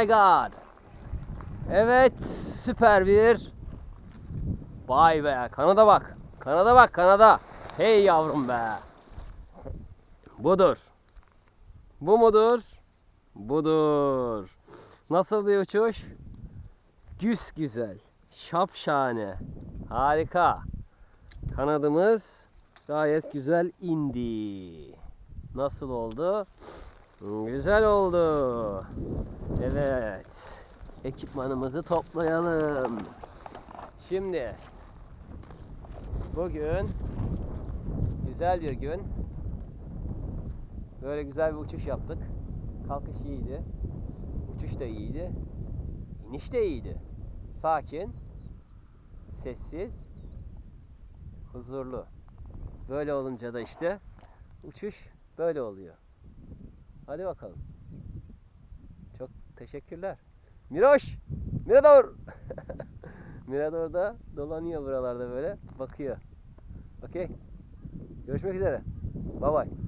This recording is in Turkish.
my god. Evet süper bir. Vay be kanada bak. Kanada bak kanada. Hey yavrum be. Budur. Bu mudur? Budur. Nasıl bir uçuş? Güz güzel. Şapşane. Harika. Kanadımız gayet güzel indi. Nasıl oldu? Güzel oldu. Ekipmanımızı toplayalım. Şimdi bugün güzel bir gün. Böyle güzel bir uçuş yaptık. Kalkış iyiydi. Uçuş da iyiydi. İniş de iyiydi. Sakin, sessiz, huzurlu. Böyle olunca da işte uçuş böyle oluyor. Hadi bakalım. Çok teşekkürler. Miroş! Mirador! Mirador da dolanıyor buralarda böyle. Bakıyor. Okey. Görüşmek üzere. Bye bye.